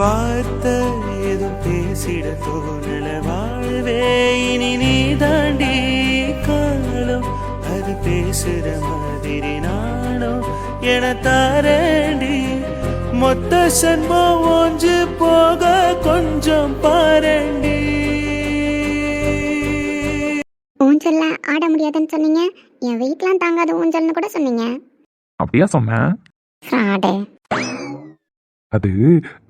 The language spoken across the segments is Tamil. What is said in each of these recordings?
வார்த்தை ஏதும் பேசிட தோணல. வாழ்வே இனி நீ தாண்டி காலம் அது பேசுற மாதிரி நானும் என தாரண்டி. மொத்த சன்மம் ஒன்று போக கொஞ்சம் பாரண்டி. ஊஞ்சல்ல ஆட முடியாதுன்னு சொன்னீங்க. என் வீட்லாம் தாங்காத ஊஞ்சல்னு கூட சொன்னீங்க. அப்படியா சொன்னேன்? ஃப்ராடு அது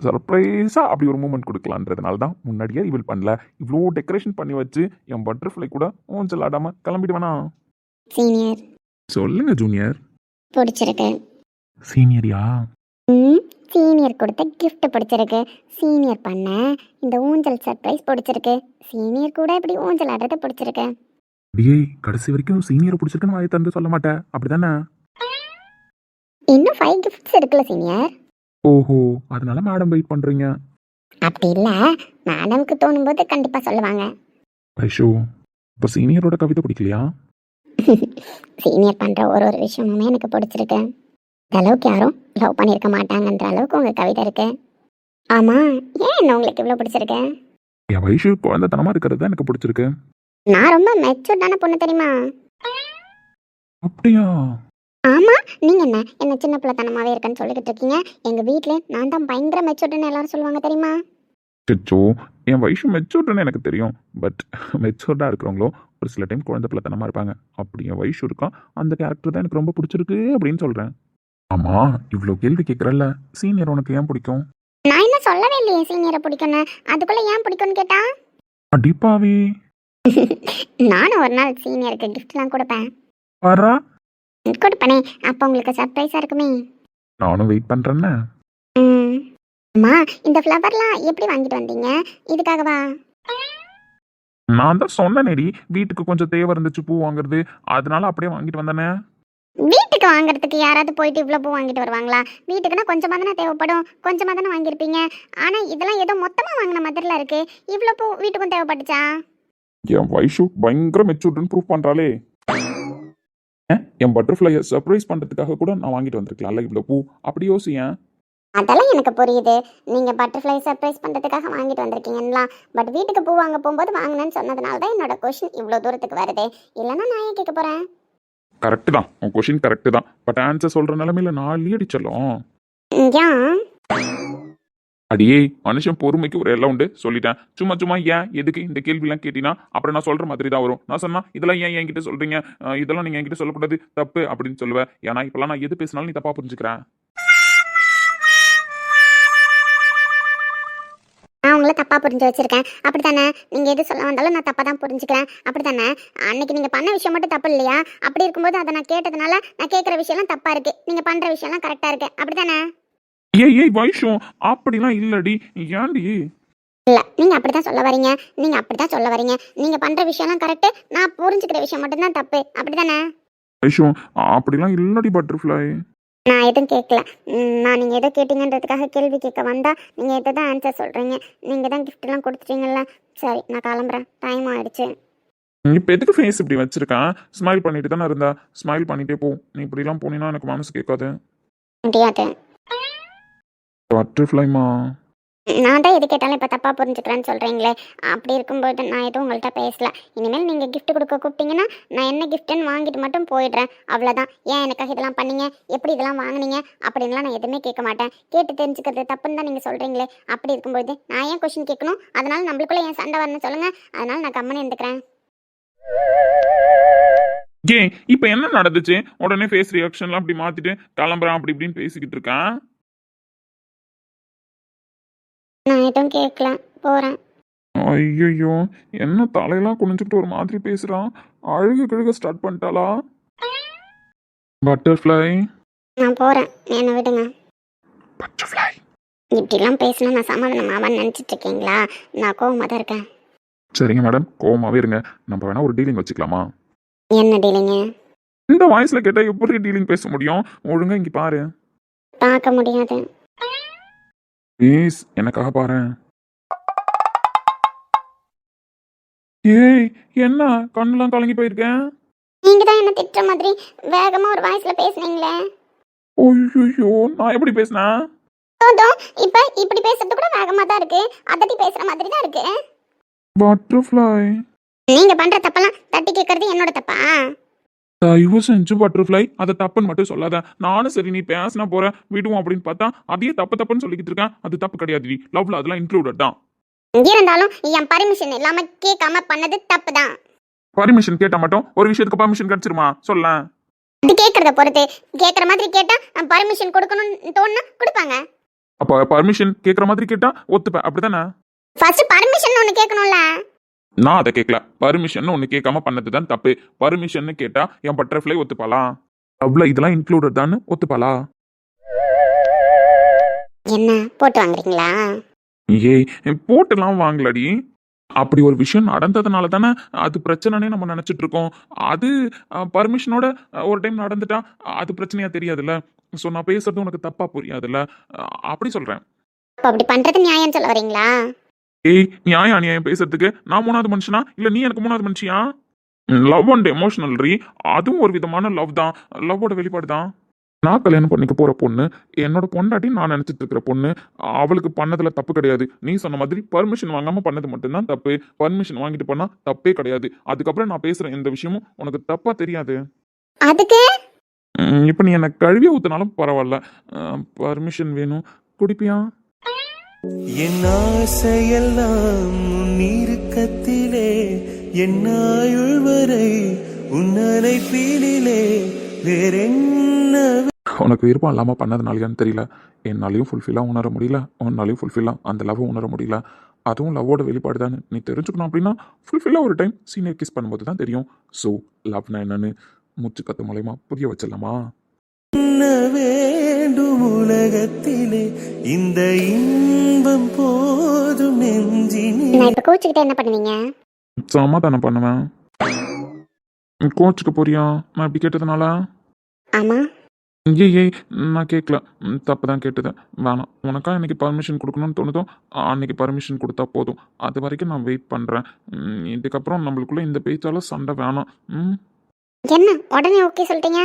சர்ப்ரைஸாக அப்படி ஒரு மூமெண்ட் கொடுக்கலான்றதுனால தான் முன்னாடியே இவள் பண்ணல. இவ்வளோ டெக்கரேஷன் பண்ணி வச்சு என் பட்டர்ஃப்ளை கூட ஊஞ்சல் ஆடாமல் கிளம்பிடுவேனா? சீனியர் சொல்லுங்க ஜூனியர் பிடிச்சிருக்கு. சீனியரியா ம் சீனியர் கொடுத்த gift பிடிச்சிருக்கு. சீனியர் பண்ண இந்த ஊஞ்சல் சர்ப்ரைஸ் பிடிச்சிருக்கு. சீனியர் கூட இப்படி ஊஞ்சல் ஆடுறது பிடிச்சிருக்கு. அப்படியே கடைசி வரைக்கும் சீனியரை பிடிச்சிருக்குன்னு வாயை திறந்து சொல்ல மாட்டேன் அப்படிதானே? இன்னும் ஃபைவ் கிஃப்ட்ஸ் இருக்குல்ல சீனியர் ஓஹோ அதனால மேடம் வெயிட் பண்ணுறீங்க அப்படி இல்லை மேடம்க்கு தோணும்போது கண்டிப்பாக சொல்லுவாங்க. ஐஷோ இப்போ சீனியரோட கவிதை பிடிக்கலையா? சீனியர் பண்ணுற ஒரு ஒரு விஷயமுமே எனக்கு பிடிச்சிருக்கு. இந்த அளவுக்கு யாரும் லவ் பண்ணியிருக்க மாட்டாங்கன்ற அளவுக்கு உங்கள் கவிதை இருக்கு. ஆமாம் ஏன் என்ன உங்களுக்கு இவ்வளோ பிடிச்சிருக்கு? என் வயசு குழந்தைத்தனமா இருக்கிறது தான் எனக்கு பிடிச்சிருக்கு. நான் ரொம்ப மெச்சூர்டான பொண்ணு தெரியுமா? அப்படியா? ஆமா நீங்க என்ன? என்ன சின்ன பிள்ளைத்தனமாவே இருக்கேன்னு சொல்லிக்கிட்டு இருக்கீங்க. எங்க வீட்ல நான் தான் பயங்கர மெச்சூர்டுன்னு எல்லாரும் சொல்லுவாங்க தெரியுமா? சிச்சோ என் வயசு மெச்சூர்டுன்னு எனக்கு தெரியும். பட் மெச்சூர்டாக இருக்கிறவங்களோ ஒரு சில டைம் குழந்தை பிள்ளைத்தனமா இருப்பாங்க. அப்படி என் வயசு இருக்கான் அந்த கேரக்டர் தான் எனக்கு ரொம்ப பிடிச்சிருக்கு அப்படின்னு சொல்கிறேன் ஆமாம் இவ்வளோ கேள்வி கேட்குறல்ல சீனியர் உனக்கு ஏன் பிடிக்கும்? நான் என்ன சொல்லவே இல்லையே சீனியரை பிடிக்கும்னு. அதுக்குள்ள ஏன் பிடிக்கும்னு கேட்டா? அடிப்பாவி நானும் ஒரு நாள் சீனியருக்கு கிஃப்ட்லாம் கொடுப்பேன். வரா கொடுப்பனே அப்போ உங்களுக்கு சர்ப்ரைஸா இருக்குமே. நானும் வெயிட் பண்ணுறேன்னே. அம்மா இந்த ஃப்ளவர்லாம் எப்படி வாங்கிட்டு வந்தீங்க? இதுக்காகவா நான் தான் சொன்னேனேடி வீட்டுக்கு கொஞ்சம் தேவை இருந்துச்சு பூ வாங்குறது. அதனால அப்படியே வாங்கிட்டு வந்தேனே. வீட்டுக்கு வாங்குறதுக்கு யாராவது போயிட்டு இவ்வளோ பூ வாங்கிட்டு வருவாங்களா? வீட்டுக்குன்னா கொஞ்சமாக தானே தேவைப்படும். கொஞ்சமாக தானே வாங்கியிருப்பீங்க. ஆனால் இதெல்லாம் ஏதோ மொத்தமாக வாங்கின மாதிரில இருக்கு. இவ்வளோ பூ வீட்டுக்கும் தேவைப்பட்டுச்சா? என் வயசு பயங்கர மெச்சூர்டுன்னு ப்ரூவ் பண்ணுறாளே என் பட்டர்ஃப்ளையை சர்ப்ரைஸ் பண்ணுறதுக்காக கூட நான் வாங்கிட்டு வந்திருக்கலாம்ல இவ்வளோ பூ? அப்படி யோசியேன் அதெல்லாம் எனக்கு புரியுது. நீங்கள் பட்டர்ஃப்ளை சர்ப்ரைஸ் பண்ணுறதுக்காக வாங்கிட்டு வந்திருக்கீங்களா பட் வீட்டுக்கு பூ வாங்க போகும்போது வாங்கினேன்னு சொன்னதுனால தான் என்னோட கொஷின் இவ்வளோ தூரத்துக்கு வருது. இல்லைன்னா நான் ஏன் கேட்க போகிறேன் கரெக்டு தான். உன் கொஷின் கரெக்டு தான். பட் ஆன்சர் சொல்கிற நிலமையில நான் அடிச்சலும் ஏன் அடியே மனுஷன் பொறுமைக்கு ஒரு எல்லாம் உண்டு. சொல்லிட்டேன். சும்மா சும்மா ஏன் எதுக்கு இந்த கேள்விலாம் கேட்டினா? அப்புறம் நான் சொல்கிற மாதிரி தான் வரும். நான் சொன்னா இதெல்லாம் ஏன் என்கிட்ட சொல்கிறீங்க இதெல்லாம் நீங்கள் என்கிட்ட சொல்லக்கூடாது தப்பு அப்படின்னு சொல்லுவேன். ஏன்னா இப்போலாம் நான் எது பேசினாலும் நீ தப்பாக புரிஞ்சுக்கிறேன். நான் உங்களை தப்பாக புரிஞ்சு வச்சிருக்கேன். அப்படி தானே நீங்கள் எது சொல்ல வந்தாலும் நான் தப்பாக தான் புரிஞ்சுக்கிறேன். அப்படி தானே அன்னைக்கு நீங்கள் பண்ண விஷயம் மட்டும் தப்பு இல்லையா? அப்படி இருக்கும்போது அதை நான் கேட்டதுனால நான் கேட்குற விஷயம்லாம் தப்பாக இருக்குது நீங்கள் பண்ணுற விஷயம்லாம் கரெக்டாக இருக்கு. அப்படி தானே ஏய் ஏய் வைஷம் அப்படிலாம் இல்லடி. ஏன்டி? இல்லை நீங்கள் அப்படி தான் சொல்ல வரீங்க. நீங்கள் அப்படி தான் சொல்ல வரீங்க. நீங்கள் பண்ணுற விஷயம்லாம் கரெக்டு நான் புரிஞ்சுக்கிற விஷயம் மட்டும்தான் தப்பு. அப்படி தானே வைஷம் அப்படிலாம் இல்லடி பட்டர்ஃப்ளை நான் எதுவும் கேட்கல நான் நீங்கள் எதோ கேட்டீங்கன்றதுக்காக கேள்வி கேட்க வந்தால் நீங்கள் எதை தான் ஆன்சர் சொல்கிறீங்க நீங்கள் தான் கிஃப்ட்லாம் கொடுத்துட்டீங்கல்ல. சரி நான் கிளம்புறேன். டைம் ஆயிடுச்சு. இப்போ எதுக்கு ஃபேஸ் இப்படி வச்சிருக்கேன் ஸ்மைல் பண்ணிட்டு தானே இருந்தா. ஸ்மைல் பண்ணிட்டே போ. நீ இப்படிலாம் போனீங்கன்னா எனக்கு மனசு கேட்காது. முடியாது. பட்டர்ஃப்ளைமா நான் தான் எது கேட்டாலும் இப்போ தப்பாக புரிஞ்சுக்கிறேன்னு சொல்கிறீங்களே அப்படி இருக்கும்போது நான் எதுவும் உங்கள்கிட்ட பேசல. இனிமேல் நீங்கள் gift கொடுக்க கூப்பிட்டீங்கன்னா நான் என்ன கிஃப்ட்டுன்னு வாங்கிட்டு மட்டும் போயிடுறேன். அவ்வளோதான் ஏன் எனக்காக இதெல்லாம் பண்ணீங்க? எப்படி இதெல்லாம் வாங்குனீங்க? அப்படின்லாம் நான் எதுவுமே கேட்க மாட்டேன். கேட்டு தெரிஞ்சுக்கிறது தப்புன்னு தான் நீங்கள் சொல்கிறீங்களே அப்படி இருக்கும்போது நான் ஏன் கொஷின் கேட்கணும்? அதனால நம்மளுக்குள்ள ஏன் சண்டை வரணும்னு சொல்லுங்கள் அதனால நான் கம்மனு இருந்துக்கிறேன். ஏ இப்போ என்ன நடந்துச்சு? உடனே ஃபேஸ் ரியாக்ஷன்லாம் அப்படி மாத்திட்டு கிளம்புறான் அப்படி இப்படின்னு பேசிக்கிட்டு இருக்கேன். நான் எதுவும் கேட்கல போகிறேன் ஐயோ என்ன தலையெல்லாம் குனிஞ்சுக்கிட்டு ஒரு மாதிரி பேசுறான்? அழுக கழுக ஸ்டார்ட் பண்ணிட்டாளா? பட்டர்ஃப்ளை நான் போகிறேன் என்னை விடுங்க. பட்டர்ஃப்ளை இப்படிலாம் பேசினா நான் சமாதானமாவான்னு நினச்சிட்டு இருக்கீங்களா? நான் கோவமாக தான் இருக்கேன். சரிங்க மேடம் கோவமாவே இருங்க. நம்ம வேணா ஒரு டீலிங் வச்சுக்கலாமா? என்ன டீலிங்க இந்த வாய்ஸ்ல கேட்டா எப்படி டீலிங் பேச முடியும்? ஒழுங்கா இங்க பாரு. பார்க்க முடியாது. ப்ளீஸ் எனக்காக பாரு ஏய் என்ன? கண்ணுலாம் கலங்கி போயிருக்கேன். நீங்க தான் என்ன திட்டுற மாதிரி வேகமா ஒரு வாய்ஸ்ல பேசுனீங்களே? ஐயோ நான் எப்படி போதும் இப்ப இப்படி பேசுறது கூட வேகமா தான் இருக்கு. அதட்டி பேசுற மாதிரி தான் இருக்கு. பட்டர்ஃப்ளை நீங்க பண்ற தப்பெல்லாம் தட்டி கேட்கறது என்னோட தப்பா? தயவு செஞ்சு பட்டர்ஃப்ளை அதை தப்புன்னு மட்டும் சொல்லாத. நானும் சரி நீ பேசினா போற விடுவோம் அப்படின்னு பார்த்தா அதையே தப்பு தப்புன்னு சொல்லிக்கிட்டு இருக்கேன். அது தப்பு கிடையாது லவ்ல அதெல்லாம் இன்க்ளூடட் தான். இருந்தாலும் என் பர்மிஷன் இல்லாம கேட்காம பண்ணது தப்பு தான் பர்மிஷன் கேட்டா மட்டும் ஒரு விஷயத்துக்கு பர்மிஷன் கிடைச்சிருமா? சொல்ல அது கேட்கறத பொறுத்து. கேட்கற மாதிரி கேட்டா பர்மிஷன் கொடுக்கணும்னு தோணுனா கொடுப்பாங்க. அப்ப பர்மிஷன் கேட்குற மாதிரி கேட்டா ஒத்துப்ப அப்படிதானே ஃபர்ஸ்ட் பர்மிஷன் ஒன்று கேட்கணும்ல. நான் அதை கேட்கல. பர்மிஷன் ஒன்று கேட்காம பண்ணது தான் தப்பு பர்மிஷன் கேட்டா என் பட்டர்ஃப்ளை ஒத்துப்பாளா? லவ்ல இதெல்லாம் இன்க்ளூடட் தான் ஒத்துப்பாளா? என்ன? போட்டு வாங்குறீங்களா? ஏய் போட்டுலாம் வாங்கலடி. அப்படி ஒரு விஷயம் நடந்ததுனால தானே அது பிரச்சனைனே நம்ம நினச்சிட்டு இருக்கோம். அது பர்மிஷனோட ஒரு டைம் நடந்துட்டா அது பிரச்சனையா தெரியாதுல்ல. ஸோ நான் பேசுறது உனக்கு தப்பா புரியாதுல்ல. அப்படி சொல்றேன். அப்ப அப்படி பண்றது நியாயம் சொல்ல வரீங்களா? ஏய் நியாயம் அநியாயம் பேசுறதுக்கு? நான் மூணாவது மனுஷனா? இல்ல நீ எனக்கு மூணாவது மனுஷியா? லவ் அண்ட் எமோஷனல் ரீ. அதுவும் ஒரு விதமான லவ் தான். லவ்வோட வெளிப்பாடு தான் நான் கல்யாணம் பண்ணிக்க போற பொண்ணு என்னோட பொண்டாட்டி நான் நினைச்சிட்டு இருக்கிற பொண்ணு அவளுக்கு பண்ணதுல தப்பு கிடையாது. நீ சொன்ன மாதிரி பர்மிஷன் வாங்காம பண்ணது மட்டும்தான் தப்பு. பர்மிஷன் வாங்கிட்டு பண்ணா தப்பே கிடையாது. அதுக்கப்புறம் நான் பேசுற எந்த விஷயமும் உனக்கு தப்பா தெரியாது. அதுக்கு? இப்ப நீ எனக்கு கழுவி ஊத்தினாலும் பரவாயில்ல. பர்மிஷன் வேணும். குடிப்பியா? என் ஆசையெல்லாம் உன் இறுக்கத்திலே என் ஆயுள் வரை உன்னலை பீலிலே வேறென்ன உனக்கு விருப்பம் இல்லாமல் பண்ணதுனாலயான்னு தெரியல. என்னாலையும் ஃபுல்ஃபில்லாக உணர முடியல. உன்னாலையும் ஃபுல்ஃபில்லாக அந்த லவ்வை உணர முடியல. அதுவும் லவ்வோட வெளிப்பாடு தானே. நீ தெரிஞ்சுக்கணும் அப்படின்னா ஃபுல்ஃபில்லாக ஒரு டைம் சீனியர் கிஸ் பண்ணும்போது தான் தெரியும். ஸோ லவ்னா என்னன்னு மூச்சு கத்து மூலயமா புரிய வச்சிடலாமா? வேண்டும் உலகத்திலே. இந்த இன்பம் போதும் நெஞ்சினே நான் இப்ப கோச்சுக்கிட்ட என்ன பண்ணுவீங்க? சமாதானம் பண்ணுவேன். கோச்சுக்கு போறியா? நான் இப்படி கேட்டதுனால? ஆமா. ஏய் ஏய் நான் கேட்கல தப்பு தான் கேட்டது. வேணாம். உனக்கா இன்னைக்கு பர்மிஷன் கொடுக்கணும்னு தோணுதோ அன்னைக்கு பர்மிஷன் கொடுத்தா போதும். அது வரைக்கும் நான் வெயிட் பண்ணுறேன் இதுக்கப்புறம் நம்மளுக்குள்ள இந்த பேச்சால சண்டை வேணாம். ம்? என்ன? உடனே ஓகே சொல்லிட்டீங்க?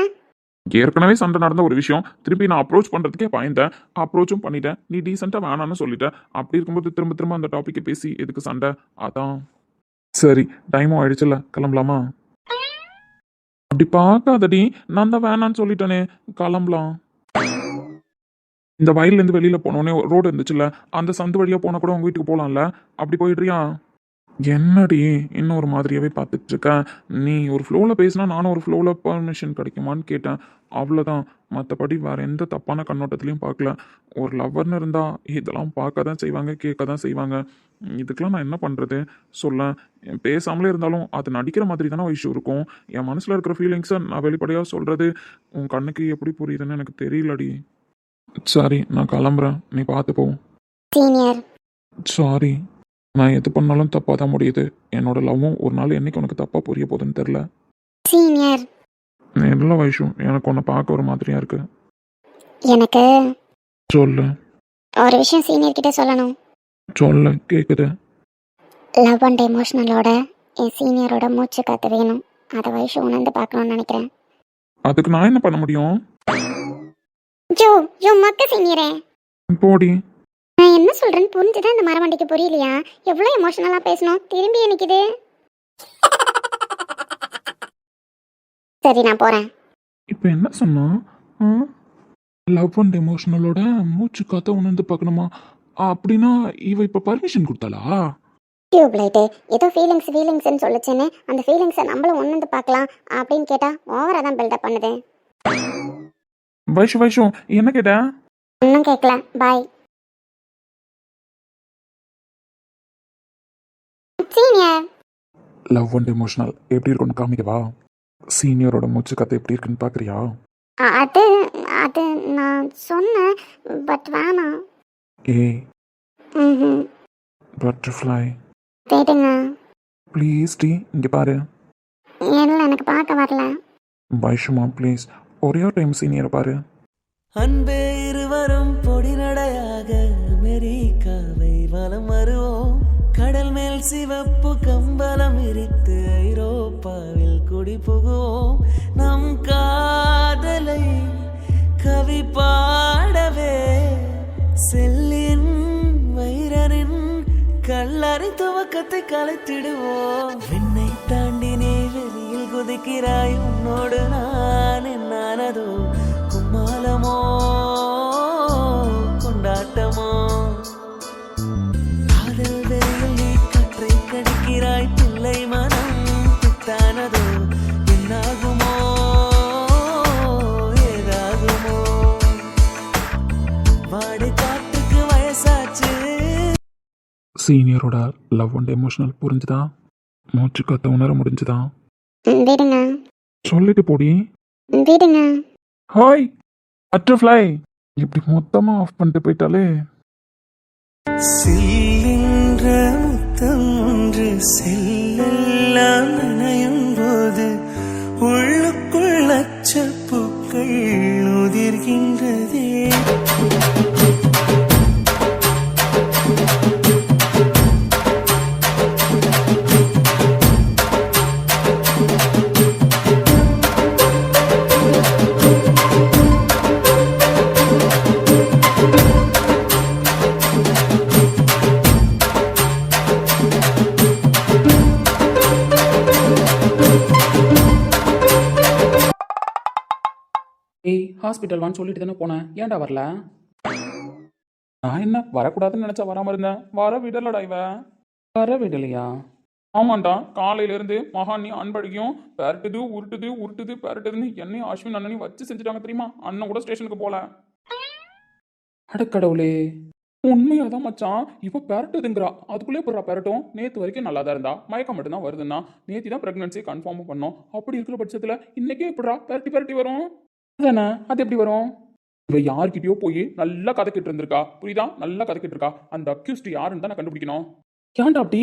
ஏற்கனவே சண்டை நடந்த ஒரு விஷயம். திருப்பி நான் அப்ரோச் பண்ணுறதுக்கே பயந்தேன். அப்ரோச்சும் பண்ணிட்டேன். நீ டீசெண்டாக வேணான்னு சொல்லிட்டேன் அப்படி இருக்கும்போது திரும்ப திரும்ப அந்த டாப்பிக்கை பேசி எதுக்கு சண்டை? அதான். சரி டைமும் ஆயிடுச்சுல்ல. கிளம்பலாமா? அப்படி பார்க்காதடி. நான் தான் வேணான்னு சொல்லிட்டேனே. கிளம்பலாம். இந்த வயல்லேருந்து வெளியில் போனோடனே ரோடு இருந்துச்சுல்ல. அந்த சந்து வழியாக போனால் கூட உங்கள் வீட்டுக்கு போகலாம்ல அப்படி போயிடுறியா? என்னடி இன்னும் ஒரு மாதிரியாவே பார்த்துட்டு இருக்க நீ ஒரு ஃப்ளோவில் பேசினா நானும் ஒரு ஃப்ளோவில் பர்மிஷன் கிடைக்குமான்னு கேட்டேன். அவ்வளோதான் மற்றபடி வேற எந்த தப்பான கண்ணோட்டத்துலையும் பார்க்கல. ஒரு லவ்வர்னு இருந்தால் இதெல்லாம் பார்க்க தான் செய்வாங்க கேட்க தான் செய்வாங்க. இதுக்கெல்லாம் நான் என்ன பண்ணுறது சொல்ல. பேசாமலே இருந்தாலும் அது நடிக்கிற மாதிரி தானே இஷ்யூ இருக்கும். என் மனசில் இருக்கிற ஃபீலிங்ஸை நான் வெளிப்படையாக சொல்கிறது உன் கண்ணுக்கு எப்படி புரியுதுன்னு எனக்கு தெரியலடி. சரி நான் கிளம்புறேன். நீ பார்த்து போ சீனியர் சாரி நான் எது பண்ணாலும் தப்பாக தான் முடியுது. என்னோட லவ்வும் ஒரு நாள் என்னைக்கு உனக்கு தப்பாக புரிய போகுதுன்னு தெரில சீனியர் நல்ல வயசும் எனக்கு உன்னை பார்க்க ஒரு மாதிரியா இருக்கு. எனக்கு சொல்லு. ஒரு விஷயம் சீனியர் கிட்ட சொல்லணும். சொல்லு கேட்குது லவ் அண்ட் எமோஷனலோட என் சீனியரோட மூச்சு காத்து வேணும். அதை வயசு உணர்ந்து பார்க்கணும்னு நினைக்கிறேன். அதுக்கு நான் என்ன பண்ண முடியும்? ஜோ ஜோ மக்க சீனியரே போடி. நான் என்ன சொல்றேன்னு புரிஞ்சுதான் இந்த மரவண்டிக்கு புரியலையா? எவ்வளோ எமோஷனலா பேசணும். திரும்பி நிக்குது. சரி நான் போறேன். இப்போ என்ன சொன்னா? லவ் அண்ட் எமோஷனலோட மூச்சு காத்த உணர்ந்து பார்க்கணுமா? அப்படின்னா இவ இப்போ பர்மிஷன் கொடுத்தாளா? டியூப் லைட்டு ஏதோ ஃபீலிங்ஸ் ஃபீலிங்ஸ்னு சொல்லுச்சுன்னு அந்த ஃபீலிங்ஸை நம்மளும் உணர்ந்து பார்க்கலாம் அப்படின்னு கேட்டா ஓவரா தான் பில்டப் பண்ணுது. வைஷு வைஷு என்ன கேட்ட? ஒன்றும் கேட்கல பாய் லவ் அண்ட் எமோஷனல் எப்படி இருக்கும்னு காமிக்கவா? சீனியரோட மூச்சு கத்தை எப்படி இருக்குன்னு பார்க்குறியா அது அது நான் சொன்னேன் பட் வேணாம். ஏய். ம் பட்டர்ஃப்ளை தேடுங்க ப்ளீஸ் டி இங்கே பாரு. இல்லை எனக்கு பார்க்க வரல. வைஷுமா ப்ளீஸ் ஒரே ஒரு டைம் சீனியரை பாரு. அன்பே இருவரும் சிவப்பு கம்பளம் விரித்து ஐரோப்பாவில் குடி புகுவோம். நம் காதலை கவி பாடவே. செல்லின் வைரனின் கல்லறை துவக்கத்தை கலைத்திடுவோம். விண்ணை தாண்டி நீ வெளியில் குதிக்கிறாய். உன்னோடு நான் என்னானதோ சீனியரோட லவ் அண்ட் எமோஷனல் புரிஞ்சுதா? மூச்சு கத்த உணர முடிஞ்சுதா? விடுங்க. சொல்லிட்டு போடி. விடுங்க. ஹாய் பட்டர்ஃப்ளை இப்படி மொத்தமா ஆஃப் பண்ணிட்டு போயிட்டாலே. சில்லின்ற முத்தம் ஒன்று செல்லெல்லாம் ஹாஸ்பிட்டல் வான்னு சொல்லிட்டு தானே போனேன். ஏன்டா வரல? நான் என்ன வரக்கூடாதுன்னு நினச்சா வராமல் இருந்தேன். வர விடலடா இவன் வர விடலையா? ஆமாண்டா காலையில இருந்து மகானி அன்பழகியும் பெரட்டுது உருட்டுது உருட்டுது பெரட்டுதுன்னு என்னையும் அஸ்வின் அண்ணனையும் வச்சு செஞ்சுட்டாங்க தெரியுமா? அண்ணன் கூட ஸ்டேஷனுக்கு போல. அடக்கடவுளே உண்மையாதான் மச்சான். இப்போ பெரட்டுதுங்கிறா. அதுக்குள்ளே போடுறா பெரட்டும்? நேற்று வரைக்கும் நல்லா தான் இருந்தா. மயக்கம் மட்டும் தான் வருதுன்னா. நேற்று தான் ப்ரெக்னன்சி கன்ஃபார்ம் பண்ணோம். அப்படி இருக்கிற பட்சத்தில் இன்னைக்கே எப்படிடா பெரட்டி பெரட்டி வரும்? தானே? அது எப்படி வரும்? இவ யார்கிட்டயோ போய் நல்லா கதைக்கிட்டு இருந்திருக்கா. புரியுதா? நல்லா கதைக்கிட்டு இருக்கா. அந்த அக்யூஸ்ட் யாருன்னு தான் நான் கண்டுபிடிக்கணும். ஏன்டா அப்படி?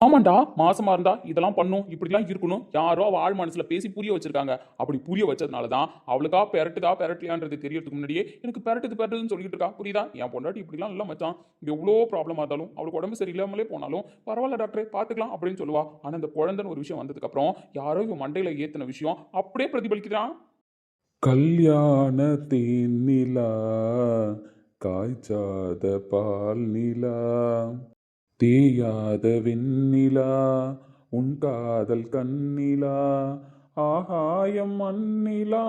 ஆமாண்டா மாசமா இருந்தா இதெல்லாம் பண்ணும் இப்படிலாம் இருக்கணும். யாரோ அவள் ஆள் மனசுல பேசி புரிய வச்சிருக்காங்க. அப்படி புரிய வச்சதுனால தான் அவளுக்கா பெரட்டுதா பெரட்டலையான்றது தெரியறதுக்கு முன்னாடியே எனக்கு பெரட்டுது பெரட்டுதுன்னு சொல்லிட்டு இருக்கா. புரியுதா? என் பொண்டாட்டி இப்படிலாம் இல்லை மச்சான். எவ்வளோ ப்ராப்ளமாக இருந்தாலும் அவளுக்கு உடம்பு சரியில்லாமலே போனாலும் பரவாயில்ல டாக்டரே பார்த்துக்கலாம் அப்படின்னு சொல்லுவா. ஆனால் அந்த குழந்தைன்னு ஒரு விஷயம் வந்ததுக்கப்புறம் யாரோ இவன் மண்டையில் ஏற்றின விஷயம் அப்படியே பிரதிபலிக்கிறான் கல்யாண தேனிலா காய்ச்சாத பால் நிலா தேயாத வெண்ணிலா உன் காதல் கண்ணிலா ஆகாயம் மண்ணிலா.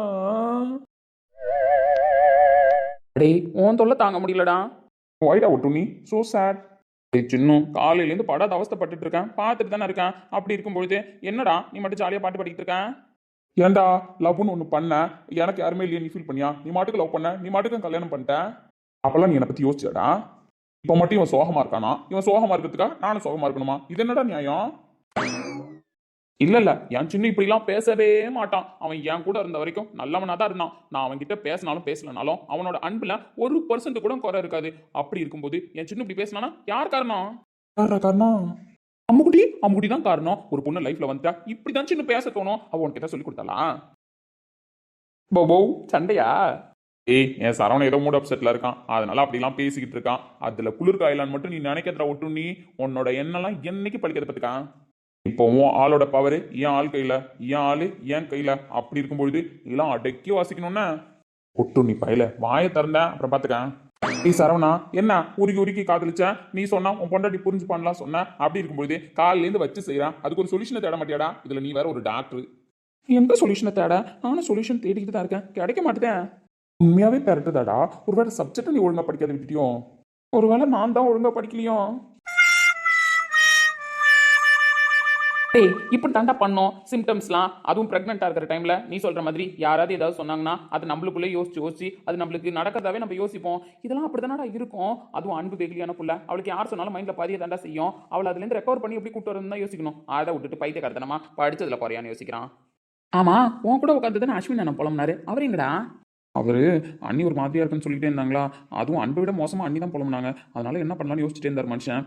டேய் உன் தொல்லை தாங்க முடியலடா. ஒயிடா ஒட்டு நீ ஸோ சேட் சின்னும் காலையிலேருந்து படாத அவஸ்தைப்பட்டுட்டு இருக்கேன் பார்த்துட்டு தானே இருக்கேன். அப்படி இருக்கும்பொழுது என்னடா நீ மட்டும் ஜாலியாக பாட்டு பாடிக்கிட்டு இருக்கேன் ஏன்டா லவ்னு ஒன்று பண்ண? எனக்கு யாருமே இல்லையே நீ ஃபீல் பண்ணியா? நீ மாட்டுக்கு லவ் பண்ண? நீ மாட்டுக்கு கல்யாணம் பண்ணிட்டேன் அப்பெல்லாம் நீ என்னை பற்றி யோசிச்சடா இப்போ மட்டும் இவன் சோகமாக இருக்கானா? இவன் சோகமாக இருக்கிறதுக்கா நானும் சோகமாக இருக்கணுமா? இது என்னடா நியாயம்? இல்ல இல்ல. என் சின்ன இப்படிலாம் பேசவே மாட்டான். அவன் என் கூட இருந்த வரைக்கும் நல்லவனா தான் இருந்தான். நான் அவன்கிட்ட பேசினாலும் பேசலனாலும் அவனோட அன்புல ஒரு பர்சன்ட் கூட குறை இருக்காது. அப்படி இருக்கும்போது என் சின்ன இப்படி பேசினானா யார் காரணம்? யாரா காரணம்? அம்முக்குட்டி அம்முக்குட்டி தான் காரணம். ஒரு பொண்ணு லைஃப்ல வந்தா இப்படி தான் சின்ன பேச தோணும். அவ உனக்கு ஏதாவது சொல்லி கொடுத்தாளா? போ சண்டையா? ஏய் என் சரவணன் ஏதோ மூட் அப்செட்ல இருக்கான். அதனால அப்படிலாம் பேசிக்கிட்டு இருக்கான். அதுல குளிர்காயிலான்னு மட்டும் நீ நினைக்கிறத ஒட்டு நீ உன்னோட எண்ணெல்லாம் என்னைக்கு பழிக்கிறத பத்துக்கான் இப்போ உன் ஆளோட பவர் என் ஆள் கையில என் ஆள் என் கையில. அப்படி இருக்கும்பொழுது இதெல்லாம் அடக்கி வாசிக்கணும்னா? ஒட்டு நீ பயில வாயை திறந்தேன் அப்புறம் பாத்துக்கேன் நீ சரவணா என்ன உருகி உருக்கி காதலிச்ச? நீ சொன்னா உன் பொண்டாட்டி புரிஞ்சு பண்ணலாம் சொன்ன? அப்படி இருக்கும்போது காலையில இருந்து வச்சு செய்யறான் அதுக்கு ஒரு சொல்யூஷனை தேட மாட்டியாடா? இதுல நீ வேற ஒரு டாக்டர் எந்த சொல்யூஷனை தேட? நானும் சொல்யூஷன் தேடிக்கிட்டு தான் இருக்கேன். கிடைக்க மாட்டேன் உண்மையாவே பெறட்டுதாடா ஒருவேளை சப்ஜெக்ட் நீ ஒழுங்கா படிக்காத விட்டுட்டியும் ஒருவேளை நான் தான் ஒழுங்கா படிக்கலையும் டேய் இப்படி தாண்டா பண்ணோம். சிம்டம்ஸ்லாம் அதுவும் ப்ரெக்னெண்ட்டாக இருக்கிற டைமில் நீ சொல்கிற மாதிரி யாராவது ஏதாவது சொன்னாங்கன்னா அது நம்மளுக்குள்ளே யோசிச்சு யோசிச்சு அது நம்மளுக்கு நடக்கிறதாவே நம்ம யோசிப்போம். இதெல்லாம் அப்படி தானடா இருக்கும்? அதுவும் அன்பு வெகுலியான புள்ள. அவளுக்கு யார் சொன்னாலும் மைண்டில் பாதியை தாண்டா செய்யும். அவளை அதுலேருந்து ரெக்கவர் பண்ணி எப்படி கூட்டு வரணும் தான் யோசிக்கணும். அதை விட்டுட்டு பைத்திய கடத்தனமா படிச்சதுல குறையான்னு யோசிக்கிறான். ஆமாம் உன் கூட உட்காந்து தானே அஸ்வின் அண்ணன் புலம்னாரு அவர் எங்கடா? அவர் அண்ணி ஒரு மாதிரியா இருக்குன்னு சொல்லிட்டே இருந்தாங்களா? அதுவும் அன்பை விட மோசமாக அண்ணி தான் புலம்புனாங்க. அதனால என்ன பண்ணலாம்னு யோசிச்சுட்டே இருந்தார் மனுஷன்.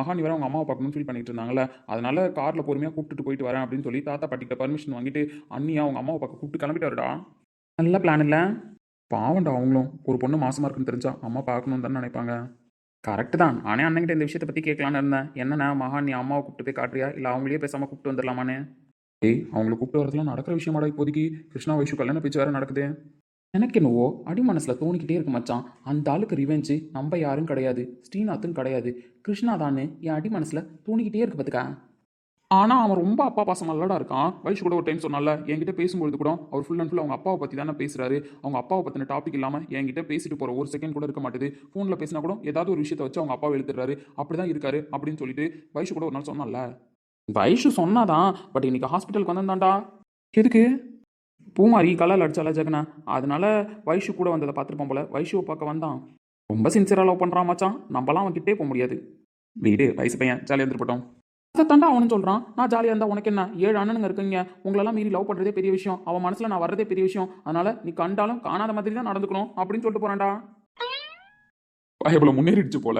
மகானி வேற அவங்க அம்மாவை பார்க்கணும்னு ஃபீல் பண்ணிட்டு இருந்தாங்கல்ல. அதனால காரில் பொறுமையாக கூப்பிட்டுட்டு போயிட்டு வரேன் அப்படின்னு சொல்லி தாத்தா பாட்டிக்கிட்ட பர்மிஷன் வாங்கிட்டு அண்ணியா அவங்க அம்மாவை பார்க்க கூப்பிட்டு கிளம்பிட்டாருடா. நல்ல பிளான் இல்லை? பாவண்டா அவங்களும். ஒரு பொண்ணு மாசமா இருக்குன்னு தெரிஞ்சா அம்மா பார்க்கணும்னு தானே நினைப்பாங்க. கரெக்டு தான். நானே அண்ணன்கிட்ட இந்த விஷயத்தை பற்றி கேட்கலான்னு இருந்தேன். என்னண்ணா மகா நீ அம்மாவை கூப்பிட்டு போய் காட்டுறியா? இல்லை அவங்களே பேசாமல் கூப்பிட்டு வந்துடலாமான்னு? ஏய் அவங்கள கூப்பிட்டு வரதுலாம் நடக்கிற விஷயமாடா இப்போதைக்கு. கிருஷ்ணா வைஷு கல்யாண பேச்சு வேறு நடக்குது. எனக்கு என்னவோ அடி மனசில் தோணிக்கிட்டே இருக்கு மச்சான். அந்த ஆளுக்கு ரிவெஞ்சு நம்ம யாரும் கிடையாது. ஸ்ரீநாத்தும் கிடையாது. கிருஷ்ணா தான்னு என் அடி மனசில் தோணிக்கிட்டே இருக்கு பார்த்துக்க ஆனால் அவன் ரொம்ப அப்பா பாசம் நல்லடா இருக்கான். வயசு கூட ஒரு டைம் சொன்னால என்கிட்ட பேசும்பொழுது கூட அவர் ஃபுல் அண்ட் ஃபுல் அவங்க அப்பாவை பற்றி தானே பேசுறாரு. அவங்க அப்பாவை பற்றின டாபிக் இல்லாமல் என்கிட்ட பேசிட்டு போகிற ஒரு செகண்ட் கூட இருக்க மாட்டேது. ஃபோனில் பேசினா கூட ஏதாவது ஒரு விஷயத்தை வச்சு அவங்க அப்பாவை எழுத்துறாரு. அப்படி தான் இருக்காரு அப்படின்னு சொல்லிட்டு வயசு கூட ஒரு நாள் சொன்னால வயசு சொன்னாதான் பட் இன்னைக்கு ஹாஸ்பிட்டலுக்கு வந்தான்டா எதுக்கு? பூமாரி கலால் அடிச்சால ஜெகனா? அதனால வைஷு கூட வந்ததை பார்த்துருப்போம் போல. வைஷுவை பார்க்க வந்தான். ரொம்ப சின்சியராக லவ் பண்ணுறான் மச்சான். நம்மலாம் அவன் கிட்டே போக முடியாது. வீடு வயசு பையன் ஜாலியாக இருந்துருப்பட்டோம் அதை தாண்டா அவனும் சொல்கிறான் நான் ஜாலியாக இருந்தால் உனக்கு என்ன? ஏழு அண்ணனுங்க இருக்கீங்க. உங்களெல்லாம் மீறி லவ் பண்ணுறதே பெரிய விஷயம். அவன் மனசில் நான் வர்றதே பெரிய விஷயம். அதனால நீ கண்டாலும் காணாத மாதிரி தான் நடந்துக்கணும் அப்படின்னு சொல்லிட்டு போகிறான்டா எவ்வளோ முன்னேறிடுச்சு போல.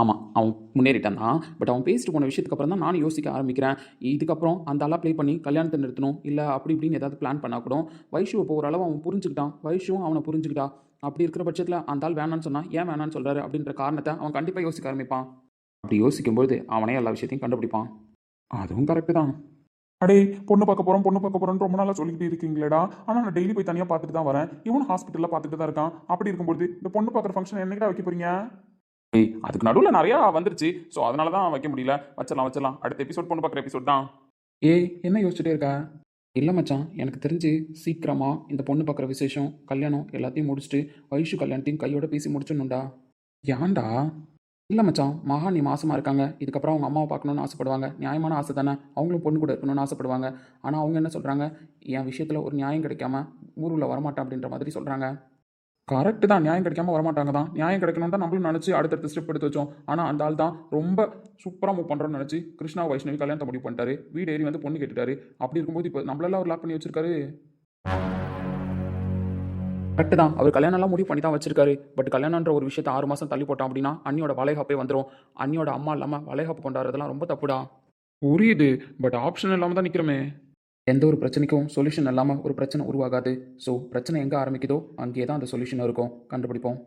ஆமாம் அவன் முன்னேறிட்டான் தான். பட் அவன் பேசிட்டு போன விஷயத்துக்கு அப்புறம் தான் நானும் யோசிக்க ஆரம்பிக்கிறேன். இதுக்கப்புறம் அந்த ஆளாக ப்ளே பண்ணி கல்யாணத்தை நிறுத்தணும் இல்லை அப்படி இப்படின்னு ஏதாவது பிளான் பண்ணால் கூட வைஷுவை போகிற அளவு அவன் புரிஞ்சுக்கிட்டான். வைஷுவும் அவனை புரிஞ்சுக்கிட்டா. அப்படி இருக்கிற பட்சத்தில் அந்த ஆள் வேணான்னு சொன்னால் ஏன் வேணான்னு சொல்கிறாரு அப்படின்ற காரணத்தை அவன் கண்டிப்பாக யோசிக்க ஆரம்பிப்பான். அப்படி யோசிக்கும்போது அவனே எல்லா விஷயத்தையும் கண்டுபிடிப்பான். அதுவும் கரெக்டு தான். அடே பொண்ணு பார்க்க போகிறோம் பொண்ணு பார்க்க போகிறோம்னு ரொம்ப நாளாக சொல்லிக்கிட்டே இருக்கீங்களேடா. ஆனால் நான் டெய்லி போய் தனியாக பார்த்துட்டு தான் வரேன். இவனும் ஹாஸ்பிட்டலில் பார்த்துட்டு தான் இருக்கான். அப்படி இருக்கும்போது இந்த பொண்ணு பார்க்குற ஃபங்க்ஷன் என்னைக்கிட்ட வைக்க போறீங்க? அதுக்கு நடுவில் நிறையா வந்துருச்சு. ஸோ அதனால தான் வைக்க முடியல. வச்சிடலாம் வச்சிடலாம். அடுத்த எபிசோட் பொண்ணு பார்க்குற எபிசோட் தான். ஏய் என்ன யோசிச்சுட்டே இருக்கா? இல்லை மச்சான் எனக்கு தெரிஞ்சு சீக்கிரமாக இந்த பொண்ணு பார்க்குற விசேஷம் கல்யாணம் எல்லாத்தையும் முடிச்சுட்டு வயசு கல்யாணத்தையும் கையோட பேசி முடிச்சிடணும்டா. ஏன்டா? இல்லை மச்சான் மகா நீ மாசமாக இருக்காங்க. இதுக்கப்புறம் அவங்க அம்மாவை பார்க்கணுன்னு ஆசைப்படுவாங்க. நியாயமான ஆசை தானே. அவங்களும் பொண்ணு கூட இருக்கணும்னு ஆசைப்படுவாங்க. ஆனால் அவங்க என்ன சொல்கிறாங்க என் விஷயத்தில் ஒரு நியாயம் கிடைக்காம ஊருக்குள்ள வரமாட்டேன் அப்படின்ற மாதிரி சொல்கிறாங்க கரெக்டு தான். நியாயம் கிடைக்காம வரமாட்டாங்க தான். நியாயம் கிடைக்கணும் தான் நம்மளும் நினச்சி அடுத்தடுத்த ஸ்டெப் எடுத்து வச்சோம். ஆனால் அந்த ஆள் தான் ரொம்ப சூப்பராக மூவ் பண்ணுறோம்னு நினச்சி கிருஷ்ணா வைஷ்ணவி கல்யாணத்தை முடிவு பண்ணிட்டாரு. வீடு ஏறி வந்து பொண்ணு கேட்டுட்டாரு. அப்படி இருக்கும்போது இப்போ நம்மளெல்லாம் ஒரு லாக் பண்ணி வச்சிருக்காரு. கரெக்டு தான். அவர் கல்யாணம்லாம் முடிவு பண்ணி தான் வச்சிருக்காரு. பட் கல்யாணன்ற ஒரு விஷயத்தை ஆறு மாதம் தள்ளி போட்டோம் அப்படின்னா அண்ணியோட வளைகாப்பே வந்துடும் அண்ணியோட அம்மா இல்லாமல் வளைகாப்பு கொண்டாடுறதெல்லாம் ரொம்ப தப்புடா. புரியுது. பட் ஆப்ஷன் இல்லாமல் தான் நிற்கிறோமே எந்த ஒரு பிரச்சனைக்கும் சொல்யூஷன் இல்லாமல் ஒரு பிரச்சனை உருவாகாது. ஸோ பிரச்சனை எங்கே ஆரம்பிக்குதோ அங்கேயே தான் அந்த சொல்யூஷன் இருக்கும். கண்டுபிடிப்போம்.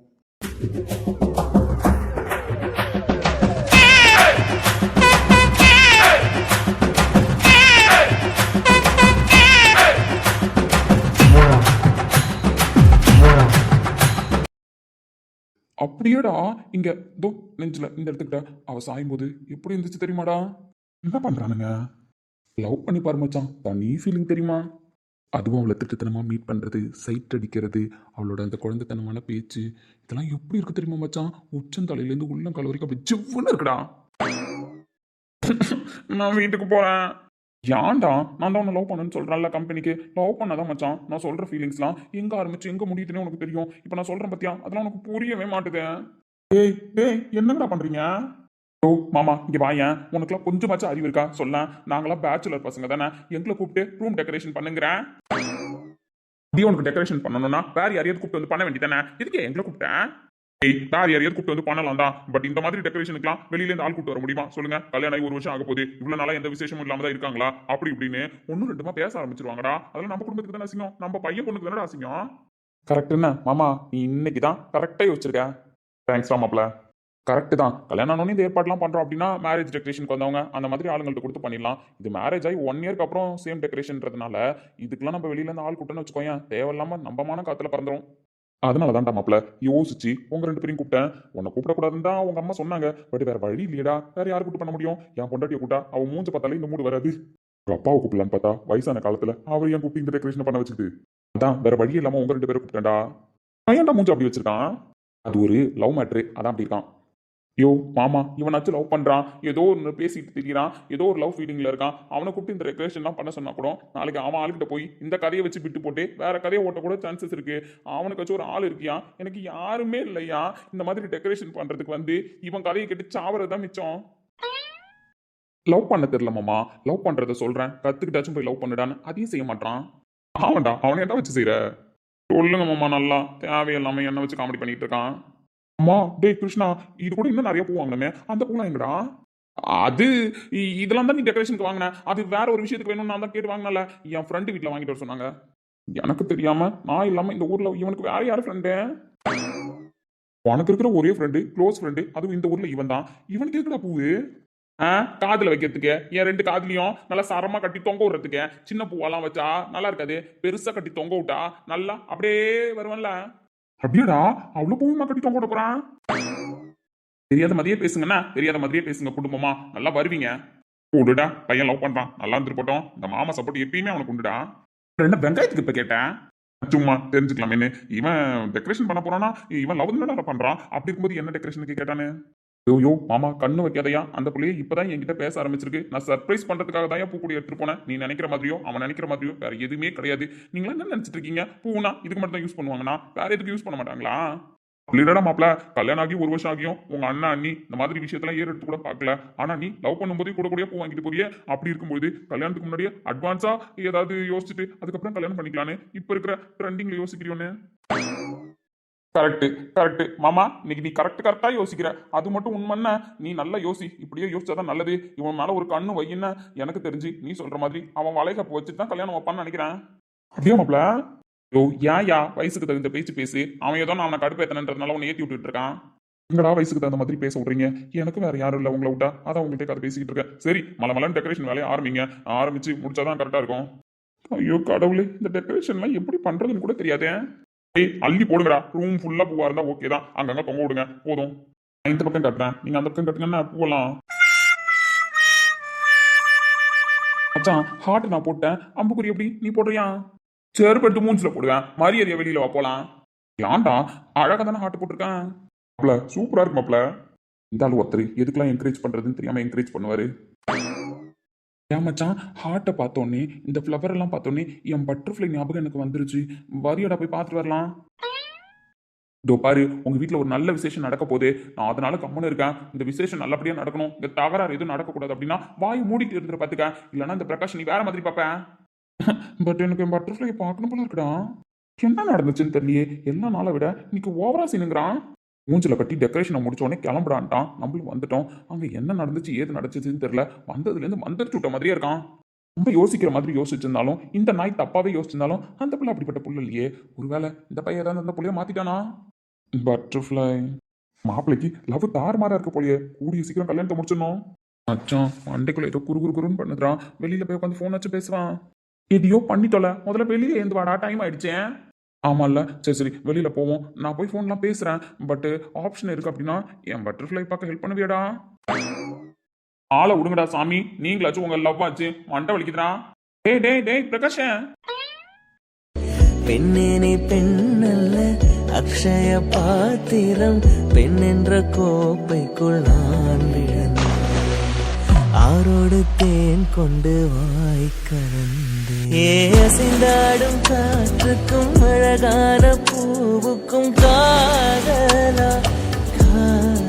அப்படியேடா இங்க தோ நெஞ்சில இந்த இடத்துக்கிட்ட அவ சாயும்போது எப்படி இருந்துச்சு தெரியுமாடா? என்ன பண்றானுங்க? லவ் பண்ணி பாரு மச்சான். தனி ஃபீலிங் தெரியுமா? அதுவும் அவளை திட்டத்தனமாக மீட் பண்ணுறது சைட் அடிக்கிறது அவளோட அந்த குழந்தைத்தனமான பேச்சு இதெல்லாம் எப்படி இருக்கு தெரியுமா மச்சான்? உச்சந்தலையிலேருந்து உள்ளம் கலவரிக்கு அப்படி ஜிவ்வுன்னு இருக்குடா. நான் வீட்டுக்கு போகிறேன் ஏன்டா? நான் தான் உன்னை லவ் பண்ணேன்னு சொல்கிறேன்ல கம்பெனிக்கு லவ் பண்ணாதான் மச்சான்? நான் சொல்கிற ஃபீலிங்ஸ்லாம் எங்கே ஆரம்பிச்சு எங்கே முடியுதுன்னு உனக்கு தெரியும். இப்போ நான் சொல்கிறேன் பத்தியா? அதெல்லாம் உனக்கு புரியவே மாட்டுது. ஏய் டேய் என்னங்கடா பண்ணுறீங்க ஓ மாமா இங்கே வாயேன். உனக்குலாம் கொஞ்சமாச்சும் அறிவு இருக்கா? சொல்லலாம் நாங்களாம் பேச்சுலர் பசங்க தானே. எங்களை கூப்பிட்டு ரூம் டெக்கரேஷன் பண்ணுங்கிறேன் இதே உனக்கு டெக்கரேஷன் பண்ணணும்னா வேற யாரையாவது கூப்பிட்டு வந்து பண்ண வேண்டியதானே இதுக்கு எங்களை கூப்பிட்டேன் ஏய் வேற யாரையாவது கூப்பிட்டு வந்து பண்ணலாம் தான். பட் இந்த மாதிரி டெக்கரேஷனுக்குலாம் வெளியில இருந்து ஆள் கூப்பிட்டு வர முடியுமா? சொல்லுங்க. கல்யாணம் ஆகி ஒரு வருஷம் ஆக போகுது. இவ்வளவு நாளா எந்த விசேஷமும் இல்லாம தான் இருக்காங்களா? அப்படி இப்படின்னு ஒன்னும் ரெண்டுமா பேச ஆரம்பிச்சிருவாங்கடா. அதெல்லாம் நம்ம குடும்பத்துக்கு தானே அசிங்கம். நம்ம பையன் பொண்ணுக்கு தானே அசிங்கம். கரெக்ட் என்ன? மாமா நீ இன்னைக்கு தான் கரெக்டா யோசிச்சிருக்க. தேங்க்ஸ் மாப்பிள்ள. கரெக்ட் தான். கல்யாணம் ஆனோடனே இந்த ஏற்பாடுலாம் பண்ணுறோம் அப்படின்னா மேரேஜ் டெக்கரேஷனுக்கு வந்தவங்க அந்த மாதிரி ஆளுங்கள்ட்ட கொடுத்து பண்ணிடலாம். இது மேரேஜ் ஆகி ஒன் இயர்க்கு அப்புறம் சேம் டெக்கரேஷன்றதுனால இதுக்கெல்லாம் நம்ம வெளியில இருந்து ஆள் கூட்டணும்னு வச்சுக்கோயேன். தேவையில்லாமல் நம்பமான காத்துல பறந்துரும். அதனால தான் மாப்பிள யோசிச்சு உங்க ரெண்டு பேரையும் கூப்பிட்டேன். உன்னை கூப்பிடக்கூடாதுன்னு தான் உங்க அம்மா சொன்னாங்க. பட் வேற வழி இல்லையடா. வேற யாரு கூப்பிட்டு பண்ண முடியும்? என் பொண்டாட்டியை கூப்பிட்டா அவன் மூஞ்ச பார்த்தாலே இந்த மூடு வராது. உங்க அப்பாவை கூப்பிடலான்னு பார்த்தா வயசான காலத்துல அவர் ஏன் கூப்பிட்டு இந்த டெக்கரேஷன் பண்ண வச்சுக்குது அதான் வேற வழி இல்லாம உங்க ரெண்டு பேரும் கூப்பிட்டேன்டா. ஏன்டா மூஞ்சி அப்படி வச்சிருக்கான். அது ஒரு லவ் மேட்ரு அதான் அப்படி இருக்கான். யோ மாமா இவனாச்சும் லவ் பண்ணுறான் ஏதோ ஒன்று பேசிட்டு திரிகிறான் ஏதோ ஒரு லவ் ஃபீலிங்கில் இருக்கான். அவனை கூப்பிட்டு இந்த டெக்கரேஷன்லாம் பண்ண சொன்னால் கூட நாளைக்கு அவன் ஆளுகிட்ட போய் இந்த கதையை வச்சு விட்டு போட்டு வேற கதையை ஓட்ட கூட சான்சஸ் இருக்குது அவனுக்கு வச்சு ஒரு ஆள் இருக்கியா? எனக்கு யாருமே இல்லையா? இந்த மாதிரி டெக்கரேஷன் பண்ணுறதுக்கு வந்து இவன் கதையை கேட்டு சாவறது தான் மிச்சம். லவ் பண்ண தெரியல மாமா. லவ் பண்ணுறத சொல்கிறேன் கற்றுக்கிட்டாச்சும் போய் லவ் பண்ணுடான்னு அதையும் செய்ய மாட்டான் ஆமாண்டா அவனை என்ன வச்சு செய்கிற சொல்லுங்க மாமா நல்லா. தேவையில்லாமல் என்ன வச்சு காமெடி பண்ணிகிட்டு இருக்கான். அம்மா டேய் கிருஷ்ணா இது கூட இன்னும் நிறைய பூ வாங்கினமே. அந்த பூலாம் எங்கடா? அது இ- இதெல்லாம் தான் நீ டெக்கரேஷனுக்கு வாங்கின. அது வேற ஒரு விஷயத்துக்கு வேணும்னு நான் தான் கேட்டு வாங்கினல என் ஃப்ரெண்டு வீட்டில் வாங்கிட்டு வர சொன்னாங்க. எனக்கு தெரியாம நான் இல்லாம இந்த ஊர்ல இவனுக்கு வேற யாரு ஃப்ரெண்டு உனக்கு இருக்கிற ஒரே ஃப்ரெண்டு க்ளோஸ் ஃப்ரெண்டு அதுவும் இந்த ஊர்ல இவன் தான். இவனுக்கு எதுக்குடா பூவு ஆ காதுல வைக்கிறதுக்கு. என் ரெண்டு காதுலயும் நல்லா சரமா கட்டி தொங்க விடுறதுக்கு. சின்ன பூவெல்லாம் வச்சா நல்லா இருக்காது. பெருசா கட்டி தொங்க விட்டா நல்லா அப்படியே வருவான்ல. அப்படியாடா அவ்வளவு பூவுமா கட்டி தொங்க விட போறான் தெரியாத மாதிரியே பேசுங்கன்னா தெரியாத மாதிரியே பேசுங்க குடும்பமா. நல்லா வருவீங்க. கூடுடா பையன் லவ் பண்றான். நல்லா இருந்துட்டு போட்டோம். இந்த மாமா சப்போர்ட் எப்பயுமே அவனுக்கு உண்டுடா. ரெண்டு வெங்காயத்துக்கு இப்ப கேட்டேன் சும்மா தெரிஞ்சுக்கலாமேன்னு. இவன் டெக்கரேஷன் பண்ண போறானா? இவன் லவ் பண்றான்? அப்படி இருக்கும்போது என்ன டெக்கரேஷனுக்கு கேட்டானு ஐயோ மாமா கண்ணு வைக்காதையா? அந்த பிள்ளைய இப்பதான் என்கிட்ட பேச ஆரம்பிச்சிருக்கு. நான் சர்ப்ரைஸ் பண்றதுக்காக தான் கூட எடுத்துட்டு போனேன். நீ நினைக்கிற மாதிரியோ அவன் நினைக்கிற மாதிரியோ வேற எதுவுமே கிடையாது. நீங்களா என்ன நினைச்சிட்டு இருக்கீங்க? பூனா இதுக்கு மட்டும் தான் யூஸ் பண்ணுவாங்கண்ணா வேற எதுக்கு யூஸ் பண்ண மாட்டாங்களா? இல்லடா மாப்பிள. கல்யாணம் ஆகி ஒரு வருஷம் ஆகியும் உங்க அண்ணா அண்ணி இந்த மாதிரி விஷயத்தெல்லாம் ஏறு எடுத்து கூட பார்க்கல. ஆனா நீ லவ் பண்ணும்போது கூட கூட பூ வாங்கிட்டு போறியே? அப்படி இருக்கும்போது கல்யாணத்துக்கு முன்னாடியே அட்வான்ஸா ஏதாவது யோசிச்சுட்டு அதுக்கப்புறம் கல்யாணம் பண்ணிக்கலான்னு இப்ப இருக்கிற ட்ரெண்டிங்ல யோசிக்கிறியோன்னு? Correct correct. மாமா இன்னைக்கு நீ கரெக்ட் கரெக்டாக யோசிக்கிற. அது மட்டும் உண்மைன்னா நீ நல்லா யோசி. இப்படியே யோசிச்சாதான் நல்லது. இவன் மேலே ஒரு கண்ணு வையின்னா எனக்கு தெரிஞ்சு நீ சொல்ற மாதிரி அவன் வளைகப்பு வச்சு தான் கல்யாணம் வைப்பான்னு நினைக்கிறேன். அப்படியே மாப்பிள? யோ யா யா? வயசுக்கு தகுந்த பேச்சு பேசு. அவன் ஏதோ நான் அவனை கடுப்பேத்தனன்றதுனால உன்னை ஏற்றி விட்டுட்டு இருக்கான். எங்கடா வயசுக்கு தகுந்த மாதிரி பேச விட்றீங்க எனக்கு வேற யாரும் இல்லை. உங்களை விட்டா அதான் உங்கள்கிட்ட கதை பேசிக்கிட்டு இருக்கேன். சரி மலை மலன் டெக்கரேஷன் வேலையை ஆரம்பிங்க. ஆரம்பிச்சு முடிச்சாதான் கரெக்டாக இருக்கும். ஐயோ கடவுளே இந்த டெக்கரேஷன்லாம் எப்படி பண்ணுறதுன்னு கூட தெரியாதே. ஏய் அள்ளி போடுங்கடா. ரூம் ஃபுல்லா பூவா இருந்தா ஓகே தான். அங்கங்க தொங்க விடுங்க. போதும். நான் இந்த பக்கம் கட்டுறேன். நீங்க அந்த பக்கம் கட்டுங்கன்னா பூவெல்லாம் அச்சான் ஹார்ட் நான் போட்டேன். அம்புக்குறி எப்படி? நீ போடுறியா? செருப்பெடுத்து மூஞ்சில போடுவேன். மரியாதையை வெளியில வா போலாம். ஏன்டா? அழகா தானே ஹார்ட் போட்டிருக்கேன். மாப்ள சூப்பரா இருக்கு மாப்ள இந்த ஆள் ஒருத்தர். எதுக்கெல்லாம் என்கரேஜ் பண்றதுன்னு தெரியாம என்கரேஜ் பண்ணுவாரு? ஏன் மச்சான்? ஹார்ட்டை பார்த்தோன்னே இந்த ஃப்ளவர் எல்லாம் பார்த்தோன்னே என் பட்டர்ஃப்ளை ஞாபகம் எனக்கு வந்துருச்சு. வரியோட போய் பார்த்துட்டு வரலாம். இதோ பாரு உங்க வீட்டில் ஒரு நல்ல விசேஷம் நடக்க போகுது. நான் அதனால கம்முன்னு இருக்கேன். இந்த விசேஷம் நல்லபடியா நடக்கணும். இந்த தகராறு எதுவும் நடக்கக்கூடாது அப்படின்னா வாய் மூடிட்டு இருந்துட்டு பாத்துக்க. இல்லைன்னா இந்த பிரகாஷ் நீ வேற மாதிரி பார்ப்பேன் பட் எனக்கு என் பட்டர்ஃப்ளை பார்க்கணும் போல இருக்குடா. என்ன நடந்துச்சுன்னு தெரியலையே. எல்லா நாளை விட இன்னைக்கு ஓவரா சீனுங்கிறான். மூஞ்சில் கட்டி டெக்கரேஷனை முடிச்சோடனே கிளம்புறான்ட்டான் நம்மளும் வந்துட்டோம். அங்கே என்ன நடந்துச்சு ஏது நடந்துச்சுன்னு தெரியல. வந்ததுலேருந்து மந்திரிச்சு விட்ட மாதிரியே இருக்கான். ரொம்ப யோசிக்கிற மாதிரி யோசிச்சிருந்தாலும் இந்த நாய் தப்பாகவே யோசிச்சிருந்தாலும் அந்த பிள்ளை அப்படிப்பட்ட புள்ள இல்லையே. ஒருவேளை இந்த பையன் ஏதாவது அந்த புள்ளைய மாற்றிட்டானா பட்டர்ஃப்ளை மாப்பிள்ளைக்கு லவ் தாறுமாறாக இருக்க போலயே. கூடிய சீக்கிரம் கல்யாணத்தை முடிச்சிடணும். அச்சான் மண்டைக்குள்ள ஏதோ குறு குறு குறுன்னு பண்ணுறான். வெளியில் போய் உட்காந்து ஃபோன் வச்சு பேசுவான் எதையோ பண்ணிட்டோல. முதல்ல வெளியே ஏந்து வாடா டைம் ஆயிடுச்சேன் ஆமாம்ல சரி சரி. வெளியில் போவோம். நான் போய் ஃபோன்லாம் பேசுகிறேன் பட் ஆப்ஷன் இருக்கு அப்படின்னா என் பட்டர்ஃப்ளை பார்க்க ஹெல்ப் பண்ணுவியாடா. ஆளை விடுங்கடா சாமி. நீங்களாச்சும் உங்கள் லவ் ஆச்சு. மண்டை வலிக்குதுடா. டேய் டேய் டேய் பிரகாஷன் பெண்ணே நீ பெண்ணல்ல அக்ஷய பாத்திரம். பெண் என்ற கோப்பைக்குள் நான் விழுந்தேன். ஆரோடு தேன் கொண்டு வாய் ஏசிந்தாடும் காற்றுக்கும் அழகான பூவுக்கும் காதலா காதலா.